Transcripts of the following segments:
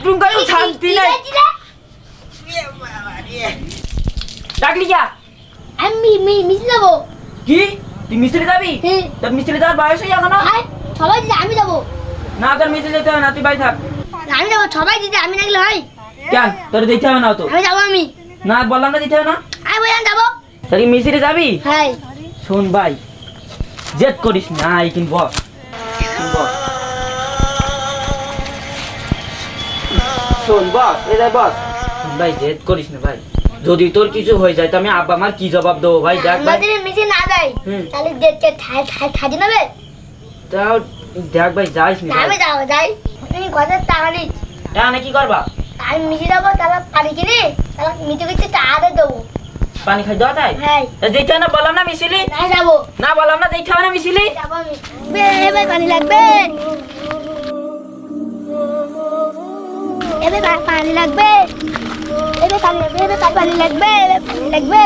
Bathroom করেও শান্তি নাই কি? তুই যাবি? তোর যাওয়ার বয়স হয়ে সবাই দিদি আমি না তোর যেতে হবে না তুই থাক। আমি সবাই দিদি আমি হয়। কেন? তোর দিতে হবে না তো। আমি যাব আমি। না বললাম না দিতে হবে না? আমি বললাম যাব। তুই মিস্ত্রি যাবি? হ্যাঁ। শোন ভাই জেদ করিস না কিনবো। শোন বস এ যাই বস। ভাই জেদ করিস না ভাই। যদি তোর কিছু হয়ে যায় তো আমি আব্বা আমার কি জবাব দেবো ভাই? দেখ ভাই। আমাদের মিশে না যায় হুম। তাহলে দেখতে থাকি নেবে তাও দেখ ভাই যাইস না আমি যাব যাই। তুমি কথা টাকা নিস টাকা কি করবা? আমি মিশে যাব তাহলে পানি কিনে তাহলে মিটে কিছু টাকা দেবো। পানি খাই দেওয়া তাই হ্যাঁ। যেতে না বললাম না মিছিলি না যাব। না বললাম না যেতে হবে না মিছিলি যাব আমি। পানি লাগবে। এবার পা- পানি লাগবে। এবার পানি লাগবে এবার পা- পানি লাগবে এবার পানি লাগবে।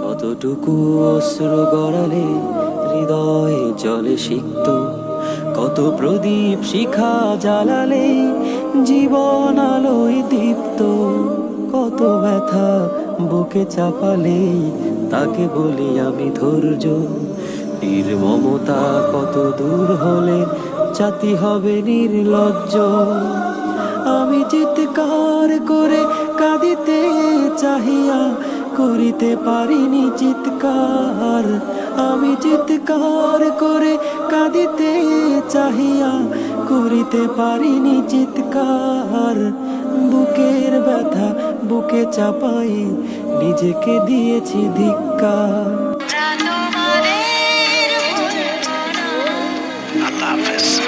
কতটুকু অশ্রু গড়ালে হৃদয়ে জলে সিক্ত। কত প্রদীপ শিখা জ্বালালে জীবন আলোয় দীপ্ত। কত ব্যথা বুকে চাপালে তাকে বলি আমি ধৈর্য। নির মমতা কত দূর হলে জাতি হবে নির্লজ্জ। আমি চিৎকার করে কাঁদিতে চাহিয়া করিতে পারিনি চিৎকার। আমি চিৎকার করে কাঁদিতে চাহিয়া করিতে পারিনি চিৎকার। বুকের ব্যথা বুকে চাপাই নিজেকে দিয়েছি ধিক্কার।